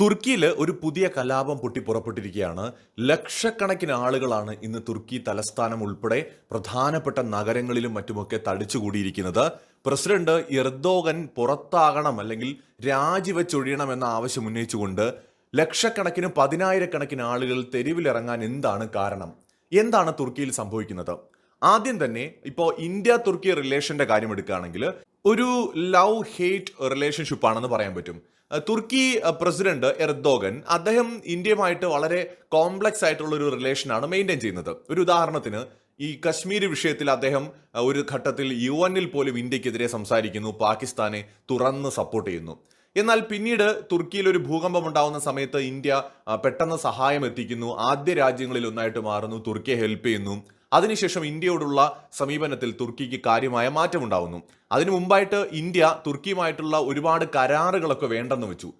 തുർക്കിയിൽ ഒരു പുതിയ കലാപം പൊട്ടിപ്പുറപ്പെട്ടിരിക്കുകയാണ് ലക്ഷക്കണക്കിന് ആളുകളാണ് ഇന്ന് തുർക്കി തലസ്ഥാനം ഉൾപ്പെടെ പ്രധാനപ്പെട്ട നഗരങ്ങളിലും മറ്റുമൊക്കെ തടിച്ചുകൂടിയിരിക്കുന്നത്. പ്രസിഡന്റ് എർദോഗൻ പുറത്താകണം അല്ലെങ്കിൽ രാജിവെച്ചൊഴിയണം എന്ന ആവശ്യം ഉന്നയിച്ചുകൊണ്ട് ലക്ഷക്കണക്കിന് പതിനായിരക്കണക്കിന് ആളുകൾ തെരുവിലിറങ്ങാൻ എന്താണ് കാരണം? എന്താണ് തുർക്കിയിൽ സംഭവിക്കുന്നത്? ആദ്യം തന്നെ ഇപ്പോൾ ഇന്ത്യ തുർക്കി റിലേഷന്റെ കാര്യം എടുക്കുകയാണെങ്കിൽ ഒരു ലവ് ഹേറ്റ് റിലേഷൻഷിപ്പ് ആണെന്ന് പറയാൻ പറ്റും. തുർക്കി പ്രസിഡന്റ് എർദോഗൻ അദ്ദേഹം ഇന്ത്യയുമായിട്ട് വളരെ കോംപ്ലക്സ് ആയിട്ടുള്ള ഒരു റിലേഷനാണ് മെയിന്റെയിൻ ചെയ്യുന്നത്. ഒരു ഉദാഹരണത്തിന് ഈ കശ്മീർ വിഷയത്തിൽ അദ്ദേഹം ഒരു ഘട്ടത്തിൽ യു എന്നിൽ പോലും ഇന്ത്യക്കെതിരെ സംസാരിക്കുന്നു പാകിസ്ഥാനെ തുറന്ന് സപ്പോർട്ട് ചെയ്യുന്നു. എന്നാൽ പിന്നീട് തുർക്കിയിൽ ഒരു ഭൂകമ്പം ഉണ്ടാകുന്ന സമയത്ത് ഇന്ത്യ പെട്ടെന്ന് സഹായം എത്തിക്കുന്നു ആദ്യ രാജ്യങ്ങളിൽ ഒന്നായിട്ട് മാറുന്നു തുർക്കിയെ ഹെൽപ്പ് ചെയ്യുന്നു. അതിനുശേഷം ഇന്ത്യയോടുള്ള സമീപനത്തിൽ തുർക്കിക്ക് കാര്യമായ മാറ്റമുണ്ടാവുന്നു. അതിനു മുമ്പായിട്ട് ഇന്ത്യ തുർക്കിയുമായിട്ടുള്ള ഒരുപാട് കരാറുകളൊക്കെ വേണ്ടെന്ന് വെച്ചു.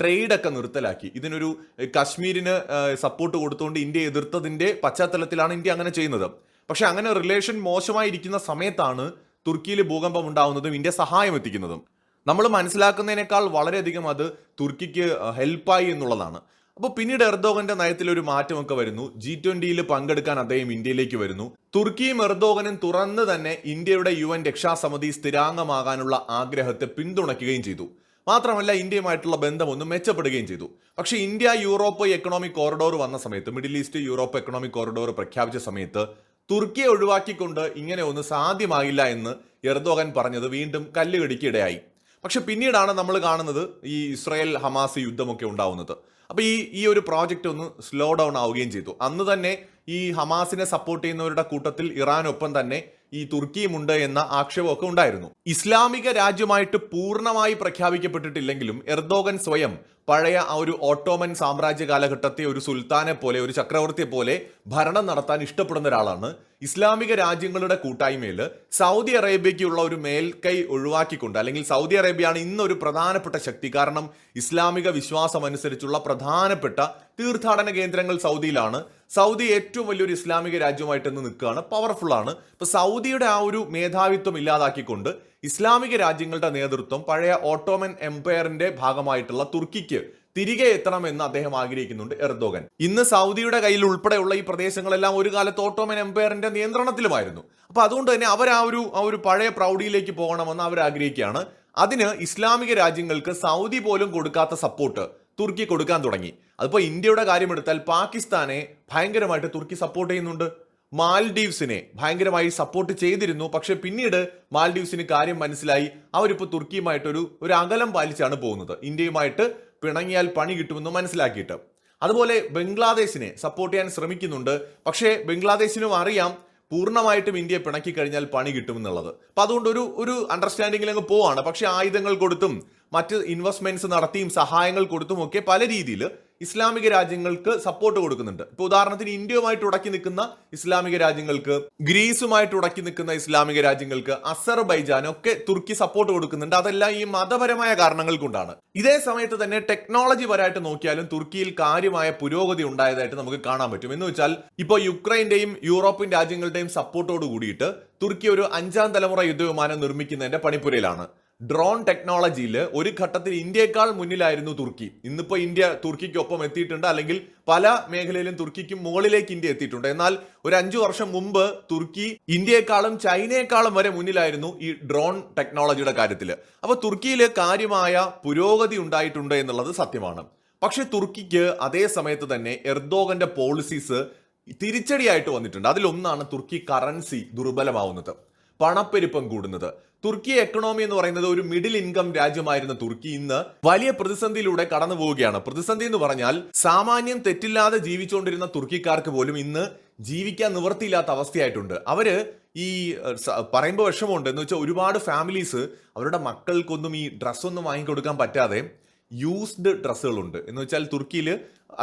ട്രേഡൊക്കെ നിർത്തലാക്കി. ഇതിനൊരു കശ്മീരിന് സപ്പോർട്ട് കൊടുത്തുകൊണ്ട് ഇന്ത്യ എതിർത്തതിന്റെ പശ്ചാത്തലത്തിലാണ് ഇന്ത്യ അങ്ങനെ ചെയ്യുന്നത്. പക്ഷെ അങ്ങനെ റിലേഷൻ മോശമായിരിക്കുന്ന സമയത്താണ് തുർക്കിയിൽ ഭൂകമ്പം ഉണ്ടാവുന്നതും ഇന്ത്യ സഹായം എത്തിക്കുന്നതും. നമ്മൾ മനസ്സിലാക്കുന്നതിനേക്കാൾ വളരെയധികം അത് തുർക്കിക്ക് ഹെൽപ്പായി എന്നുള്ളതാണ്. അപ്പോൾ പിന്നീട് എർദോഗന്റെ നയത്തിൽ ഒരു മാറ്റമൊക്കെ വരുന്നു. ജി ട്വന്റിയിൽ പങ്കെടുക്കാൻ അദ്ദേഹം ഇന്ത്യയിലേക്ക് വരുന്നു. തുർക്കിയും എർദോഗനും തുറന്ന് തന്നെ ഇന്ത്യയുടെ യു എൻ രക്ഷാസമിതി സ്ഥിരാംഗമാകാനുള്ള ആഗ്രഹത്തെ പിന്തുണയ്ക്കുകയും ചെയ്തു. മാത്രമല്ല ഇന്ത്യയുമായിട്ടുള്ള ബന്ധം ഒന്ന് മെച്ചപ്പെടുകയും ചെയ്തു. പക്ഷേ ഇന്ത്യ യൂറോപ്പ് എക്കണോമിക് കോറിഡോർ വന്ന സമയത്ത് Middle East Europe economic corridor പ്രഖ്യാപിച്ച സമയത്ത് തുർക്കിയെ ഒഴിവാക്കിക്കൊണ്ട് ഇങ്ങനെ ഒന്ന് സാധ്യമാകില്ല എന്ന് എർദോഗൻ പറഞ്ഞത് വീണ്ടും കല്ലുകടിക്കിടയായി പക്ഷെ പിന്നീടാണ് നമ്മൾ കാണുന്നത് ഈ ഇസ്രായേൽ ഹമാസ് യുദ്ധമൊക്കെ ഉണ്ടാവുന്നത്. അപ്പോൾ ഈ ഈ ഒരു പ്രോജക്റ്റ് ഒന്ന് സ്ലോ ഡൗൺ ആവുകയും ചെയ്തു. അന്ന് തന്നെ ഈ ഹമാസിനെ സപ്പോർട്ട് ചെയ്യുന്നവരുടെ കൂട്ടത്തിൽ ഇറാനൊപ്പം തന്നെ ഈ തുർക്കിയുമുണ്ട് എന്ന ആക്ഷേപമൊക്കെ ഉണ്ടായിരുന്നു. ഇസ്ലാമിക രാജ്യമായിട്ട് പൂർണമായി പ്രഖ്യാപിക്കപ്പെട്ടിട്ടില്ലെങ്കിലും എർദോഗൻ സ്വയം പഴയ ആ ഒരു ഓട്ടോമൻ സാമ്രാജ്യ കാലഘട്ടത്തെ ഒരു സുൽത്താനെ പോലെ ഒരു ചക്രവർത്തിയെ പോലെ ഭരണം നടത്താൻ ഇഷ്ടപ്പെടുന്ന ഒരാളാണ്. ഇസ്ലാമിക രാജ്യങ്ങളുടെ കൂട്ടായ്മയിൽ സൗദി അറേബ്യയ്ക്കുള്ള ഒരു മേൽക്കൈ ഒഴിവാക്കിക്കൊണ്ട് അല്ലെങ്കിൽ സൗദി അറേബ്യയാണ് ഇന്നൊരു പ്രധാനപ്പെട്ട ശക്തി. കാരണം ഇസ്ലാമിക വിശ്വാസം അനുസരിച്ചുള്ള പ്രധാനപ്പെട്ട തീർത്ഥാടന കേന്ദ്രങ്ങൾ സൗദിയിലാണ്. സൗദി ഏറ്റവും വലിയൊരു ഇസ്ലാമിക രാജ്യമായിട്ട് ഇന്ന് നിൽക്കുകയാണ്. പവർഫുൾ ആണ്. ഇപ്പൊ സൗദിയുടെ ആ ഒരു മേധാവിത്വം ഇല്ലാതാക്കിക്കൊണ്ട് ഇസ്ലാമിക രാജ്യങ്ങളുടെ നേതൃത്വം പഴയ ഓട്ടോമൻ എംപയറിന്റെ ഭാഗമായിട്ടുള്ള തുർക്കിക്ക് തിരികെ എത്തണമെന്ന് അദ്ദേഹം ആഗ്രഹിക്കുന്നുണ്ട് എർദോഗൻ. ഇന്ന് സൗദിയുടെ കയ്യിൽ ഉൾപ്പെടെയുള്ള ഈ പ്രദേശങ്ങളെല്ലാം ഒരു കാലത്ത് ഓട്ടോമൻ എംപയറിന്റെ നിയന്ത്രണത്തിലുമായിരുന്നു. അപ്പൊ അതുകൊണ്ട് തന്നെ അവർ ആ ഒരു ആ ഒരു പഴയ പ്രൗഢിയിലേക്ക് പോകണമെന്ന് അവർ ആഗ്രഹിക്കുകയാണ്. അതിന് ഇസ്ലാമിക രാജ്യങ്ങൾക്ക് സൗദി പോലും കൊടുക്കാത്ത സപ്പോർട്ട് തുർക്കി കൊടുക്കാൻ തുടങ്ങി. അതിപ്പോ ഇന്ത്യയുടെ കാര്യമെടുത്താൽ പാകിസ്ഥാനെ ഭയങ്കരമായിട്ട് തുർക്കി സപ്പോർട്ട് ചെയ്യുന്നുണ്ട്. മാൽഡീവ്സിനെ ഭയങ്കരമായി സപ്പോർട്ട് ചെയ്തിരുന്നു. പക്ഷെ പിന്നീട് മാൽഡീവ്സിന് കാര്യം മനസ്സിലായി. അവരിപ്പോൾ തുർക്കിയുമായിട്ടൊരു ഒരു അകലം പാലിച്ചാണ് പോകുന്നത്. ഇന്ത്യയുമായിട്ട് പിണങ്ങിയാൽ പണി കിട്ടുമെന്ന് മനസ്സിലാക്കിയിട്ട്. അതുപോലെ ബംഗ്ലാദേശിനെ സപ്പോർട്ട് ചെയ്യാൻ ശ്രമിക്കുന്നുണ്ട്. പക്ഷേ ബംഗ്ലാദേശിനും അറിയാം പൂർണമായിട്ടും ഇന്ത്യ പിണക്കി കഴിഞ്ഞാൽ പണി കിട്ടുമെന്നുള്ളത്. അപ്പൊ അതുകൊണ്ട് ഒരു ഒരു അണ്ടർസ്റ്റാൻഡിംഗിൽ അങ്ങ് പോവാണ്. പക്ഷേ ആയുധങ്ങൾ കൊടുത്തും മറ്റ് ഇൻവെസ്റ്റ്മെന്റ്സ് നടത്തിയും സഹായങ്ങൾ കൊടുത്തും ഒക്കെ പല രീതിയിൽ ഇസ്ലാമിക രാജ്യങ്ങൾക്ക് സപ്പോർട്ട് കൊടുക്കുന്നുണ്ട്. ഇപ്പൊ ഉദാഹരണത്തിന് ഇന്ത്യയുമായിട്ട് ഉടക്കി നിൽക്കുന്ന ഇസ്ലാമിക രാജ്യങ്ങൾക്ക് ഗ്രീസുമായിട്ട് ഉടക്കി നിൽക്കുന്ന ഇസ്ലാമിക രാജ്യങ്ങൾക്ക് അസർബൈജാൻ ഒക്കെ തുർക്കി സപ്പോർട്ട് കൊടുക്കുന്നുണ്ട്. അതെല്ലാം ഈ മതപരമായ കാരണങ്ങൾ കൊണ്ടാണ്. ഇതേ സമയത്ത് തന്നെ ടെക്നോളജി പരമായിട്ട് നോക്കിയാലും തുർക്കിയിൽ കാര്യമായ പുരോഗതി ഉണ്ടായതായിട്ട് നമുക്ക് കാണാൻ പറ്റും. എന്ന് വെച്ചാൽ ഇപ്പോൾ യുക്രൈന്റെയും യൂറോപ്യൻ രാജ്യങ്ങളുടെയും സപ്പോർട്ടോട് കൂടിയിട്ട് തുർക്കി ഒരു അഞ്ചാം തലമുറ യുദ്ധവിമാനം നിർമ്മിക്കുന്നതിന്റെ പണിപ്പുരയിലാണ്. ഡ്രോൺ ടെക്നോളജിയിൽ ഒരു ഘട്ടത്തിൽ ഇന്ത്യയെക്കാൾ മുന്നിലായിരുന്നു തുർക്കി. ഇന്നിപ്പോൾ ഇന്ത്യ തുർക്കിക്കൊപ്പം എത്തിയിട്ടുണ്ട്. അല്ലെങ്കിൽ പല മേഖലയിലും തുർക്കിക്കും മുകളിലേക്ക് ഇന്ത്യ എത്തിയിട്ടുണ്ട്. എന്നാൽ ഒരു അഞ്ചു വർഷം മുമ്പ് തുർക്കി ഇന്ത്യയെക്കാളും ചൈനയെക്കാളും വരെ മുന്നിലായിരുന്നു ഈ ഡ്രോൺ ടെക്നോളജിയുടെ കാര്യത്തിൽ അപ്പോൾ തുർക്കിയിൽ കാര്യമായ പുരോഗതി ഉണ്ടായിട്ടുണ്ട് എന്നുള്ളത് സത്യമാണ്. പക്ഷേ തുർക്കിക്ക് അതേ സമയത്ത് തന്നെ എർദോഗന്റെ പോളിസീസ് തിരിച്ചടിയായിട്ട് വന്നിട്ടുണ്ട്. അതിലൊന്നാണ് തുർക്കി കറൻസി ദുർബലമാവുന്നത്. പണപ്പെരുപ്പം കൂടുന്നത്. തുർക്കി എക്കണോമി എന്ന് പറയുന്നത് ഒരു മിഡിൽ ഇൻകം രാജ്യമായിരുന്ന തുർക്കി ഇന്ന് വലിയ പ്രതിസന്ധിയിലൂടെ കടന്നു പോവുകയാണ്. പ്രതിസന്ധി എന്ന് പറഞ്ഞാൽ സാമാന്യം തെറ്റില്ലാതെ ജീവിച്ചുകൊണ്ടിരുന്ന തുർക്കിക്കാർക്ക് പോലും ഇന്ന് ജീവിക്കാൻ നിവർത്തിയില്ലാത്ത അവസ്ഥയായിട്ടുണ്ട്. അവർ ഈ പറയുമ്പോൾ വിഷമമുണ്ട്. എന്ന് വെച്ചാൽ ഒരുപാട് ഫാമിലീസ് അവരുടെ മക്കൾക്കൊന്നും ഈ ഡ്രസ്സൊന്നും വാങ്ങിക്കൊടുക്കാൻ പറ്റാതെ യൂസ്ഡ് ഡ്രസ്സുകളുണ്ട് എന്ന് വെച്ചാൽ തുർക്കിയിൽ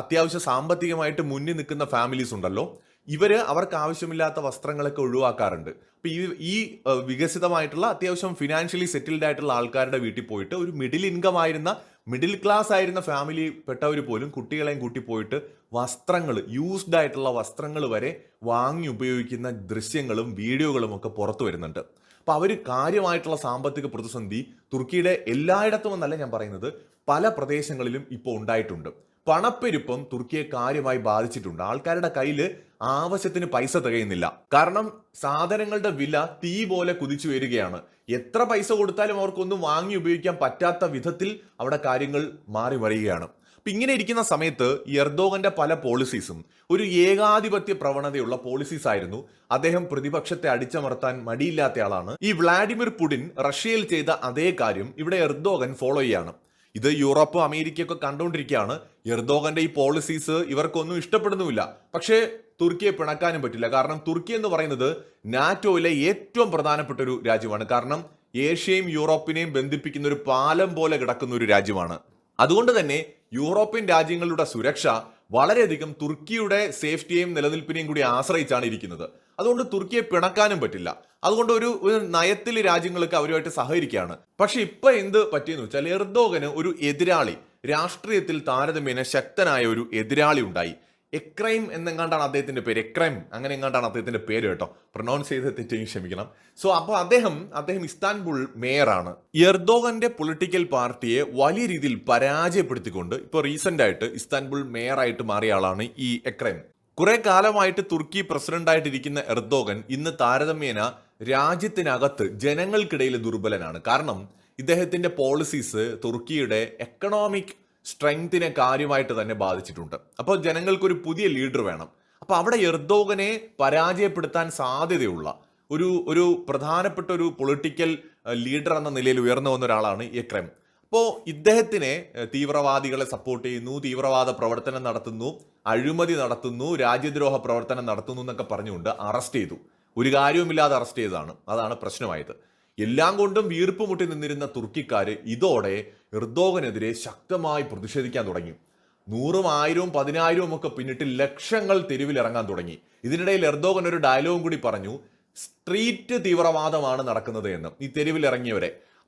അത്യാവശ്യം സാമ്പത്തികമായിട്ട് മുന്നിൽ നിൽക്കുന്ന ഫാമിലീസ് ഉണ്ടല്ലോ. ഇവർ അവർക്ക് ആവശ്യമില്ലാത്ത വസ്ത്രങ്ങളൊക്കെ ഒഴിവാക്കാറുണ്ട്. അപ്പൊ ഈ ഈ വികസിതമായിട്ടുള്ള അത്യാവശ്യം ഫിനാൻഷ്യലി സെറ്റിൽഡ് ആയിട്ടുള്ള ആൾക്കാരുടെ വീട്ടിൽ പോയിട്ട് ഒരു മിഡിൽ ഇൻകം ആയിരുന്ന മിഡിൽ ക്ലാസ് ആയിരുന്ന ഫാമിലി പെട്ടവർ പോലും കുട്ടികളെയും കൂട്ടി പോയിട്ട് വസ്ത്രങ്ങൾ യൂസ്ഡ് ആയിട്ടുള്ള വസ്ത്രങ്ങൾ വരെ വാങ്ങി ഉപയോഗിക്കുന്ന ദൃശ്യങ്ങളും വീഡിയോകളും ഒക്കെ പുറത്തു വരുന്നുണ്ട്. അപ്പൊ അവർ കാര്യമായിട്ടുള്ള സാമ്പത്തിക പ്രതിസന്ധി തുർക്കിയുടെ എല്ലായിടത്തും എന്നല്ല ഞാൻ പറയുന്നത് പല പ്രദേശങ്ങളിലും ഇപ്പോൾ ഉണ്ടായിട്ടുണ്ട്. പണപ്പെരുപ്പം തുർക്കിയെ കാര്യമായി ബാധിച്ചിട്ടുണ്ട്. ആൾക്കാരുടെ കയ്യിൽ ആവശ്യത്തിന് പൈസ തികയുന്നില്ല. കാരണം സാധനങ്ങളുടെ വില തീ പോലെ കുതിച്ചു വരികയാണ്. എത്ര പൈസ കൊടുത്താലും അവർക്കൊന്നും വാങ്ങി ഉപയോഗിക്കാൻ പറ്റാത്ത വിധത്തിൽ അവിടെ കാര്യങ്ങൾ മാറി വരികയാണ് അപ്പൊ ഇങ്ങനെ ഇരിക്കുന്ന സമയത്ത് എർദോഗന്റെ പല പോളിസീസും ഒരു ഏകാധിപത്യ പ്രവണതയുള്ള പോളിസീസ് ആയിരുന്നു. അദ്ദേഹം പ്രതിപക്ഷത്തെ അടിച്ചമർത്താൻ മടിയില്ലാത്ത ആളാണ് ഈ വ്ളാഡിമിർ പുടിൻ റഷ്യയിൽ ചെയ്ത അതേ കാര്യം ഇവിടെ എർദോഗൻ ഫോളോ ചെയ്യാണ്. ഇത് യൂറോപ്പ് അമേരിക്കയൊക്കെ കണ്ടുകൊണ്ടിരിക്കുകയാണ്. എർദോഗന്റെ ഈ പോളിസീസ് ഇവർക്കൊന്നും ഇഷ്ടപ്പെടുന്നുമില്ല. പക്ഷേ തുർക്കിയെ പിണക്കാനും പറ്റില്ല. കാരണം തുർക്കി എന്ന് പറയുന്നത് നാറ്റോയിലെ ഏറ്റവും പ്രധാനപ്പെട്ട ഒരു രാജ്യമാണ്. കാരണം ഏഷ്യയും യൂറോപ്പിനെയും ബന്ധിപ്പിക്കുന്ന ഒരു പാലം പോലെ കിടക്കുന്ന ഒരു രാജ്യമാണ്. അതുകൊണ്ട് തന്നെ യൂറോപ്യൻ രാജ്യങ്ങളുടെ സുരക്ഷ വളരെയധികം തുർക്കിയുടെ സേഫ്റ്റിയെയും നിലനിൽപ്പിനെയും കൂടി ആശ്രയിച്ചാണ് ഇരിക്കുന്നത്. അതുകൊണ്ട് തുർക്കിയെ പിണക്കാനും പറ്റില്ല. അതുകൊണ്ട് ഒരു ഒരു നയത്തിൽ രാജ്യങ്ങൾക്ക് അവരുമായിട്ട് സഹകരിക്കുകയാണ്. പക്ഷെ ഇപ്പൊ എന്ത് പറ്റിയെന്ന് വെച്ചാൽ എർദോഗന് ഒരു എതിരാളി രാഷ്ട്രീയത്തിൽ താരതമ്യേന ശക്തനായ ഒരു എതിരാളി ഉണ്ടായി. എക്രൈം എന്നെങ്ങാണ്ടാണ് അദ്ദേഹത്തിന്റെ പേര്? എക്രൈം. അങ്ങനെ എങ്ങാണ്ടാണ് അദ്ദേഹത്തിന്റെ പേര് കേട്ടോ? പ്രൊനൗൺസ് ചെയ്ത് തെറ്റെങ്കിൽ ക്ഷമിക്കണം. സോ അപ്പോൾ അദ്ദേഹം അദ്ദേഹം ഇസ്താൻബുൾ മേയറാണ്. എർദോഗന്റെ പൊളിറ്റിക്കൽ പാർട്ടിയെ വലിയ രീതിയിൽ പരാജയപ്പെടുത്തിക്കൊണ്ട് ഇപ്പോൾ റീസെന്റ് ആയിട്ട് ഇസ്താൻബുൾ മേയറായിട്ട് മാറിയ ആളാണ് ഈ എക്രൈം. കുറെ കാലമായിട്ട് തുർക്കി പ്രസിഡന്റായിട്ടിരിക്കുന്ന എർദോഗൻ ഇന്ന് താരതമ്യേന രാജ്യത്തിനകത്ത് ജനങ്ങൾക്കിടയിൽ ദുർബലനാണ്. കാരണം ഇദ്ദേഹത്തിന്റെ പോളിസീസ് തുർക്കിയുടെ എക്കണോമിക് സ്ട്രെങ്തിനെ കാര്യമായിട്ട് തന്നെ ബാധിച്ചിട്ടുണ്ട്. അപ്പോൾ ജനങ്ങൾക്കൊരു പുതിയ ലീഡർ വേണം. അപ്പോൾ അവിടെ എർദോഗനെ പരാജയപ്പെടുത്താൻ സാധ്യതയുള്ള ഒരു ഒരു പ്രധാനപ്പെട്ട ഒരു പൊളിറ്റിക്കൽ ലീഡർ എന്ന നിലയിൽ ഉയർന്നു വന്ന ഒരാളാണ് എക്രem അപ്പോൾ ഇദ്ദേഹത്തിനെ തീവ്രവാദികളെ സപ്പോർട്ട് ചെയ്യുന്നു തീവ്രവാദ പ്രവർത്തനം നടത്തുന്നു അഴിമതി നടത്തുന്നു രാജ്യദ്രോഹ പ്രവർത്തനം നടത്തുന്നു എന്നൊക്കെ പറഞ്ഞുകൊണ്ട് അറസ്റ്റ് ചെയ്തു. ഒരു കാര്യവുമില്ലാതെ അറസ്റ്റ് ചെയ്തതാണ്. അതാണ് പ്രശ്നമായത്. എല്ലാം കൊണ്ടും വീർപ്പ് മുട്ടി നിന്നിരുന്ന തുർക്കിക്കാർ ഇതോടെ എർദോഗനെതിരെ ശക്തമായി പ്രതിഷേധിക്കാൻ തുടങ്ങി. നൂറും ആയിരവും പതിനായിരവും ഒക്കെ പിന്നിട്ട് ലക്ഷങ്ങൾ തെരുവിലിറങ്ങാൻ തുടങ്ങി. ഇതിനിടയിൽ എർദോഗൻ ഒരു ഡയലോഗും കൂടി പറഞ്ഞു സ്ട്രീറ്റ് തീവ്രവാദമാണ് നടക്കുന്നത് എന്ന്. ഈ തെരുവിൽ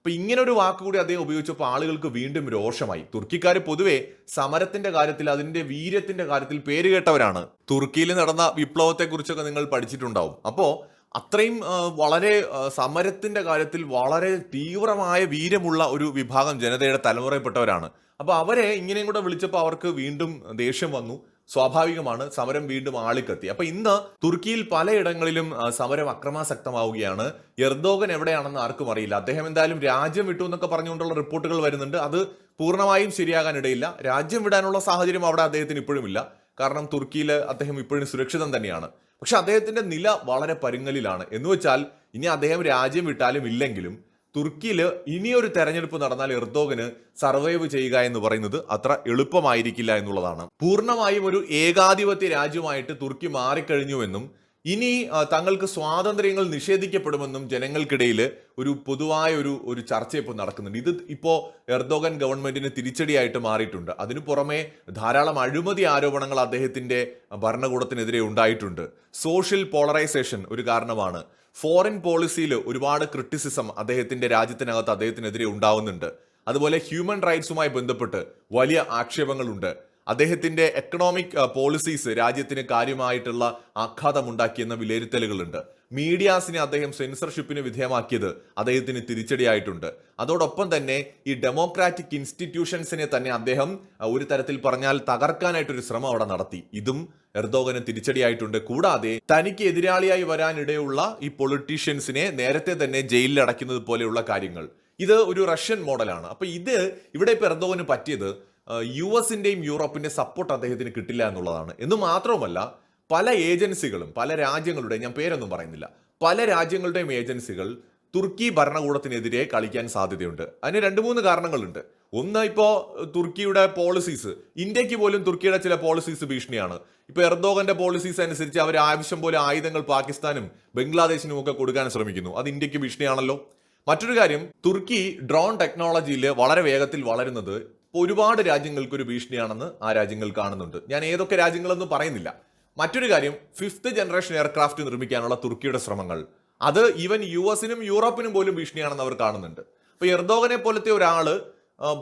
ഇറങ്ങിയവരെ അപ്പൊ ഇങ്ങനെ ഒരു വാക്ക് കൂടി അദ്ദേഹം ഉപയോഗിച്ചപ്പോൾ ആളുകൾക്ക് വീണ്ടും രോഷമായി. തുർക്കിക്കാർ പൊതുവെ സമരത്തിന്റെ കാര്യത്തിൽ അതിന്റെ വീര്യത്തിന്റെ കാര്യത്തിൽ പേരുകേട്ടവരാണ് തുർക്കിയിൽ നടന്ന വിപ്ലവത്തെ കുറിച്ചൊക്കെ നിങ്ങൾ പഠിച്ചിട്ടുണ്ടാവും. അപ്പോ അത്രയും വളരെ സമരത്തിന്റെ കാര്യത്തിൽ വളരെ തീവ്രമായ വീര്യമുള്ള ഒരു വിഭാഗം ജനതയുടെ തലമുറയിൽപ്പെട്ടവരാണ്. അപ്പൊ അവരെ ഇങ്ങനെയും കൂടെ വിളിച്ചപ്പോൾ അവർക്ക് വീണ്ടും ദേഷ്യം വന്നു. സ്വാഭാവികമാണ് സമരം വീണ്ടും ആളിക്കത്തി. അപ്പൊ ഇന്ന് തുർക്കിയിൽ പലയിടങ്ങളിലും സമരം അക്രമാസക്തമാവുകയാണ്. എർദോഗൻ എവിടെയാണെന്ന് ആർക്കും അറിയില്ല. അദ്ദേഹം എന്തായാലും രാജ്യം വിട്ടു എന്നൊക്കെ പറഞ്ഞുകൊണ്ടുള്ള റിപ്പോർട്ടുകൾ വരുന്നുണ്ട്. അത് പൂർണമായും ശരിയാകാൻ ഇടയില്ല രാജ്യം വിടാനുള്ള സാഹചര്യം അവിടെ അദ്ദേഹത്തിന് ഇപ്പോഴും ഇല്ല. കാരണം തുർക്കിയിൽ അദ്ദേഹം ഇപ്പോഴും സുരക്ഷിതം തന്നെയാണ്. പക്ഷെ അദ്ദേഹത്തിന്റെ നില വളരെ പരുങ്ങലിലാണ്. എന്ന് വെച്ചാൽ ഇനി അദ്ദേഹം രാജ്യം വിട്ടാലും ഇല്ലെങ്കിലും തുർക്കിയിൽ ഇനിയൊരു തെരഞ്ഞെടുപ്പ് നടന്നാൽ എർദോഗന് സർവൈവ് ചെയ്യുക എന്ന് പറയുന്നത് അത്ര എളുപ്പമായിരിക്കില്ല എന്നുള്ളതാണ്. പൂർണമായും ഒരു ഏകാധിപത്യ രാജ്യമായിട്ട് തുർക്കി മാറിക്കഴിഞ്ഞുവെന്നും ഇനി തങ്ങൾക്ക് സ്വാതന്ത്ര്യങ്ങൾ നിഷേധിക്കപ്പെടുമെന്നും ജനങ്ങൾക്കിടയിൽ ഒരു പൊതുവായ ഒരു ഒരു ചർച്ച ഇപ്പോൾ നടക്കുന്നുണ്ട്. ഇത് ഇപ്പോൾ എർദോഗൻ ഗവൺമെന്റിന് തിരിച്ചടിയായിട്ട് മാറിയിട്ടുണ്ട്. അതിനു പുറമെ ധാരാളം അഴിമതി ആരോപണങ്ങൾ അദ്ദേഹത്തിന്റെ ഭരണകൂടത്തിനെതിരെ ഉണ്ടായിട്ടുണ്ട്. സോഷ്യൽ പോളറൈസേഷൻ ഒരു കാരണമാണ്. ഫോറിൻ പോളിസിയിൽ ഒരുപാട് ക്രിറ്റിസിസം അദ്ദേഹത്തിന്റെ രാജ്യത്തിനകത്ത് അദ്ദേഹത്തിനെതിരെ ഉണ്ടാവുന്നുണ്ട്. അതുപോലെ ഹ്യൂമൻ റൈറ്റ്സുമായി ബന്ധപ്പെട്ട് വലിയ ആക്ഷേപങ്ങളുണ്ട്. അദ്ദേഹത്തിന്റെ എക്കണോമിക് പോളിസീസ് രാജ്യത്തിന് കാര്യമായിട്ടുള്ള ആഘാതം ആഘാതമുണ്ടാക്കിയെന്ന വിലയിരുത്തലുകളുണ്ട്. മീഡിയാസിനെ അദ്ദേഹം സെൻസർഷിപ്പിന് വിധേയമാക്കിയത് അദ്ദേഹത്തിന് തിരിച്ചടിയായിട്ടുണ്ട്. അതോടൊപ്പം തന്നെ ഈ ഡെമോക്രാറ്റിക് ഇൻസ്റ്റിറ്റ്യൂഷൻസിനെ തന്നെ അദ്ദേഹം ഒരു തരത്തിൽ പറഞ്ഞാൽ തകർക്കാനായിട്ടൊരു ശ്രമം അവിടെ നടത്തി. ഇതും എർദോഗന് തിരിച്ചടിയായിട്ടുണ്ട്. കൂടാതെ തനിക്ക് എതിരാളിയായി വരാനിടയുള്ള ഈ പൊളിറ്റീഷ്യൻസിനെ നേരത്തെ തന്നെ ജയിലിൽ അടയ്ക്കുന്നത് പോലെയുള്ള കാര്യങ്ങൾ. ഇത് ഒരു റഷ്യൻ മോഡലാണ്. അപ്പൊ ഇത് ഇവിടെ ഇപ്പൊ എർദോഗന് പറ്റിയത് യു എസിന്റെയും യൂറോപ്പിന്റെയും സപ്പോർട്ട് അദ്ദേഹത്തിന് കിട്ടില്ല എന്നുള്ളതാണ്. എന്ന് മാത്രവുമല്ല പല ഏജൻസികളും പല രാജ്യങ്ങളുടെ ഞാൻ പേരൊന്നും പറയുന്നില്ല പല രാജ്യങ്ങളുടെയും ഏജൻസികൾ തുർക്കി ഭരണകൂടത്തിനെതിരെ കളിക്കാൻ സാധ്യതയുണ്ട്. അതിന് രണ്ട് മൂന്ന് കാരണങ്ങളുണ്ട്. ഒന്ന് ഇപ്പോൾ തുർക്കിയുടെ പോളിസീസ് ഇന്ത്യയ്ക്ക് പോലും തുർക്കിയുടെ ചില പോളിസീസ് ഭീഷണിയാണ്. ഇപ്പോൾ എർദോഗന്റെ പോളിസീസ് അനുസരിച്ച് അവർ ആവശ്യം പോലെ ആയുധങ്ങൾ പാകിസ്ഥാനും ബംഗ്ലാദേശിനും ഒക്കെ കൊടുക്കാൻ ശ്രമിക്കുന്നു. അത് ഇന്ത്യയ്ക്ക് ഭീഷണിയാണല്ലോ. മറ്റൊരു കാര്യം തുർക്കി ഡ്രോൺ ടെക്നോളജിയിൽ വളരെ വേഗത്തിൽ വളരുന്നത് ഇപ്പൊ ഒരുപാട് രാജ്യങ്ങൾക്ക് ഒരു ഭീഷണിയാണെന്ന് ആ രാജ്യങ്ങൾ കാണുന്നുണ്ട്. ഞാൻ ഏതൊക്കെ രാജ്യങ്ങളെന്ന് പറയുന്നില്ല. മറ്റൊരു കാര്യം ഫിഫ്ത്ത് ജനറേഷൻ എയർക്രാഫ്റ്റ് നിർമ്മിക്കാനുള്ള തുർക്കിയുടെ ശ്രമങ്ങൾ. അത് ഈവൻ യു എസിനും യൂറോപ്പിനും പോലും ഭീഷണിയാണെന്ന് അവർ കാണുന്നുണ്ട്. അപ്പോൾ എർദോഗനെ പോലത്തെ ഒരാൾ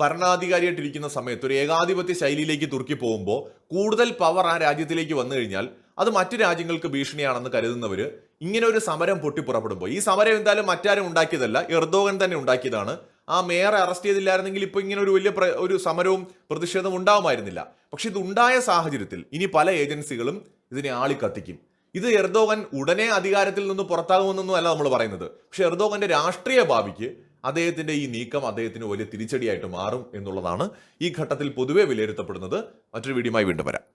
ഭരണാധികാരിയായിട്ടിരിക്കുന്ന സമയത്ത് ഒരു ഏകാധിപത്യ ശൈലിയിലേക്ക് തുർക്കി പോകുമ്പോൾ കൂടുതൽ പവർ ആ രാജ്യത്തിലേക്ക് വന്നു കഴിഞ്ഞാൽ അത് മറ്റു രാജ്യങ്ങൾക്ക് ഭീഷണിയാണെന്ന് കരുതുന്നവർ ഇങ്ങനെ ഒരു സമരം പൊട്ടിപ്പുറപ്പെടുമ്പോൾ ഈ സമരം എന്തായാലും മറ്റാരും ഉണ്ടാക്കിയതല്ല എർദോഗൻ തന്നെ ഉണ്ടാക്കിയതാണ്. ആ മേയറെ അറസ്റ്റ് ചെയ്തില്ലായിരുന്നെങ്കിൽ ഇപ്പോൾ ഇങ്ങനെ ഒരു വലിയ ഒരു സമരവും പ്രതിഷേധവും ഉണ്ടാവുമായിരുന്നില്ല. പക്ഷെ ഇത് ഉണ്ടായ സാഹചര്യത്തിൽ ഇനി പല ഏജൻസികളും ഇതിനെ ആളിക്കത്തിക്കും. ഇത് എർദോഗൻ ഉടനെ അധികാരത്തിൽ നിന്ന് പുറത്താകുമെന്നൊന്നും അല്ല നമ്മൾ പറയുന്നത്. പക്ഷെ എർദോഗന്റെ രാഷ്ട്രീയ ഭാവിക്ക് അദ്ദേഹത്തിന്റെ ഈ നീക്കം അദ്ദേഹത്തിന് വലിയ തിരിച്ചടിയായിട്ട് മാറും എന്നുള്ളതാണ് ഈ ഘട്ടത്തിൽ പൊതുവെ വിലയിരുത്തപ്പെടുന്നത്. മറ്റൊരു വീഡിയോയുമായി വീണ്ടും വരാം.